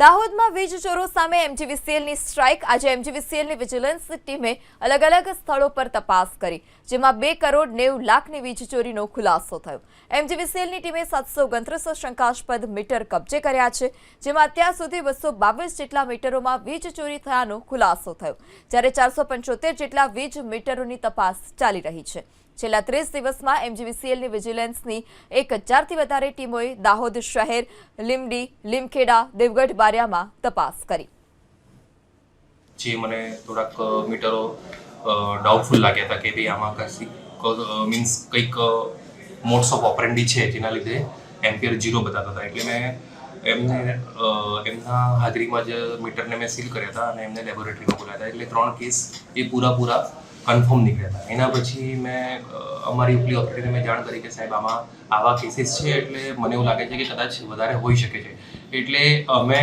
દાહોદમાં વીજ ચોરો સામે એમજીવીસીએલની સ્ટ્રાઇક. આજે એમજીવીસીએલની વિજિલન્સ ટીમે અલગ અલગ સ્થળો પર તપાસ કરી, જેમાં બે કરોડ નેવું લાખની વીજ ચોરીનો ખુલાસો થયો. એમજીવીસીએલની ટીમે સાતસો ઓગણત્રીસો શંકાસ્પદ મીટર કબજે કર્યા છે, જેમાં અત્યાર સુધી બસો બાવીસ જેટલા મીટરોમાં વીજ ચોરી થયાનો ખુલાસો થયો, જ્યારે ચારસો પંચોતેર જેટલા વીજ મીટરોની તપાસ ચાલી રહી છે. છેલ્લા ત્રીસ દિવસમાં એમજીવીસીએલની વિજિલન્સની એક હજારથી વધારે ટીમોએ દાહોદ શહેર લીમડી લીમખેડા, દેવગઢ, બારિયામાં તપાસ કરી. જે મને થોડાક મીટરો ડાઉટફુલ લાગ્યા હતા કે ભાઈ આમાં કશી મીન્સ કંઈક મોડ્સ ઓફ ઓપરેન્ડી છે જેના લીધે એમ્પિયર ઝીરો બતાવતા હતા. એટલે મેં એમને એમના હાજરીમાં જ મીટરને મેં સીલ કર્યા હતા અને એમને લેબોરેટરીમાં બોલાવ્યા હતા. એટલે ત્રણ કેસ એ પૂરા પૂરા કન્ફર્મ નીકળ્યા હતા એના પછી મેં અમારી ઉપલી ઓથોરિટીને મેં જાણ કરી કે સાહેબ, આમાં આવા કેસીસ છે, એટલે મને એવું લાગે છે કે કદાચ વધારે હોઈ શકે છે. એટલે અમે